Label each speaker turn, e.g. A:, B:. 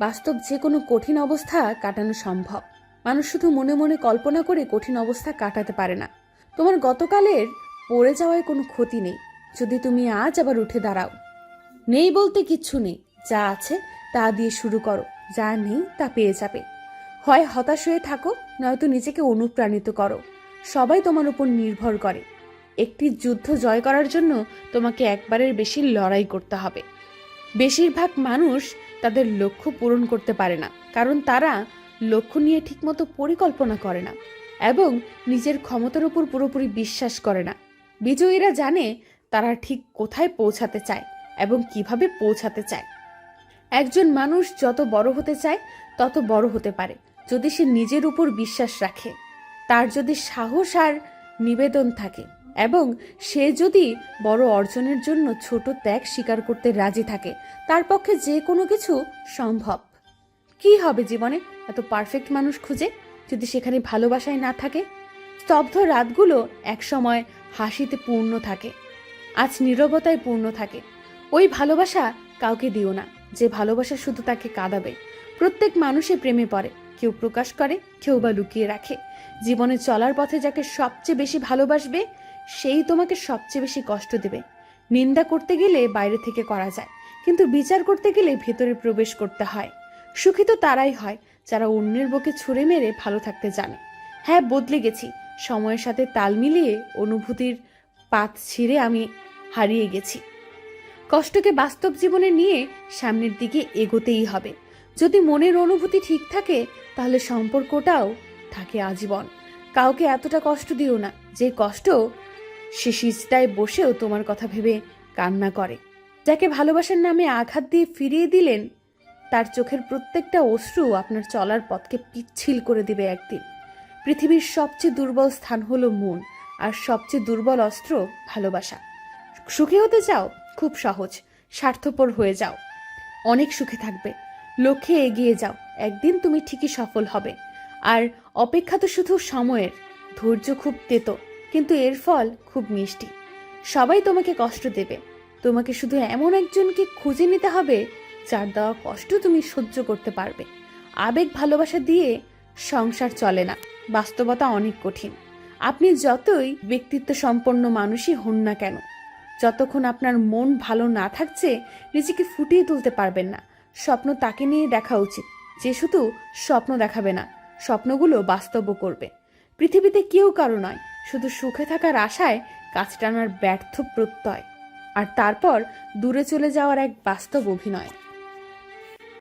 A: বাস্তব যে কোনো কঠিন অবস্থা কাটানো সম্ভব। মানুষ শুধু মনে মনে কল্পনা করে কঠিন অবস্থা কাটাতে পারে না। তোমার গতকালের পড়ে যাওয়ায় কোনো ক্ষতি নেই। যদি তুমি আজ আবার উঠে দাঁড়াও। নেই বলতে কিচ্ছু নেই। যা আছে তা দিয়ে শুরু করো। যা নেই তা পেয়ে যাবে। হয় হতাশ হয়ে থাকো, নয়তো নিজেকে অনুপ্রাণিত করো। সবাই তোমার উপর নির্ভর করে। একটি যুদ্ধ জয় করার জন্য তোমাকে একবারের বেশি লড়াই করতে হবে। বেশিরভাগ মানুষ তাদের লক্ষ্য পূরণ করতে পারে না, কারণ তারা লক্ষ্য নিয়ে ঠিকমতো পরিকল্পনা করে না এবং নিজের ক্ষমতার উপর পুরোপুরি বিশ্বাস করে না। বিজয়ীরা জানে তারা ঠিক কোথায় পৌঁছাতে চায় এবং কীভাবে পৌঁছাতে চায়। একজন মানুষ যত বড় হতে চায়, তত বড় হতে পারে, যদি সে নিজের উপর বিশ্বাস রাখে। তার যদি সাহস আর নিবেদন থাকে এবং সে যদি বড় অর্জনের জন্য ছোট ত্যাগ স্বীকার করতে রাজি থাকে, তার পক্ষে যে কোনো কিছু সম্ভব। কি হবে জীবনে? এত পারফেক্ট মানুষ খুঁজে যদি সেখানে ভালোবাসায় না থাকে? স্তব্ধ রাতগুলো একসময় হাসিতে পূর্ণ থাকে, আজ নীরবতায় পূর্ণ থাকে। ওই ভালোবাসা কাউকে দিও না, যে ভালোবাসা শুধু তাকে কাঁদাবে। প্রত্যেক মানুষে প্রেমে পড়ে, কেউ প্রকাশ করে, কেউ বা লুকিয়ে রাখে। জীবনে চলার পথে যাকে সবচেয়ে বেশি ভালোবাসবে সেই তোমাকে সবচেয়ে বেশি কষ্ট দেবে। নিন্দা করতে গেলে বাইরে থেকে করা যায়, কিন্তু বিচার করতে গেলে ভেতরে প্রবেশ করতে হয়। সুখী তো তারাই হয়, যারা অন্যের বুকে ছুঁড়ে মেরে ভালো থাকতে জানে। হ্যাঁ বদলে গেছি। সময়ের সাথে তাল মিলিয়ে অনুভূতির পাত ছিঁড়ে আমি হারিয়ে গেছি। কষ্টকে বাস্তব জীবনে নিয়ে সামনের দিকে এগোতেই হবে। যদি মনের অনুভূতি ঠিক থাকে, তাহলে সম্পর্কটাও থাকে আজীবন। কাউকে এতটা কষ্ট দিও না। যে কষ্ট সে সিজটায় বসেও তোমার কথা ভেবে কান্না করে। যাকে ভালোবাসার নামে আঘাত দিয়ে ফিরিয়ে দিলেন, তার চোখের প্রত্যেকটা অশ্রু আপনার চলার পথকে পিচ্ছিল করে দিবে একদিন। পৃথিবীর সবচেয়ে দুর্বল স্থান হলো মন, আর সবচেয়ে দুর্বল অস্ত্র ভালোবাসা। সুখী হতে চাও, খুব সহজ, স্বার্থপর হয়ে যাও। অনেক সুখে থাকবে, লক্ষ্যে এগিয়ে যাও, একদিন তুমি ঠিকই সফল হবে। আর অপেক্ষা তো শুধু সময়ের, ধৈর্য খুব তেতো। কিন্তু এর ফল খুব মিষ্টি। সবাই তোমাকে কষ্ট দেবে। তোমাকে শুধু এমন একজনকে খুঁজে নিতে হবে, যার দেওয়া কষ্ট তুমি সহ্য করতে পারবে। আবেগ ভালোবাসা দিয়ে সংসার চলে না। বাস্তবতা অনেক কঠিন। আপনি যতই ব্যক্তিত্ব সম্পন্ন মানুষই হন না কেন, যতক্ষণ আপনার মন ভালো না থাকছে, নিজেকে ফুটিয়ে তুলতে পারবেন না। স্বপ্ন তাকে নিয়ে দেখা উচিত। যে শুধু স্বপ্ন দেখাবে না, স্বপ্নগুলো বাস্তবও করবে। পৃথিবীতে কেউ কারও নয়। শুধু সুখে থাকার আশায় কাজ টানার ব্যর্থ প্রত্যয়। আর তারপর দূরে চলে যাওয়ার এক বাস্তব অভিনয়।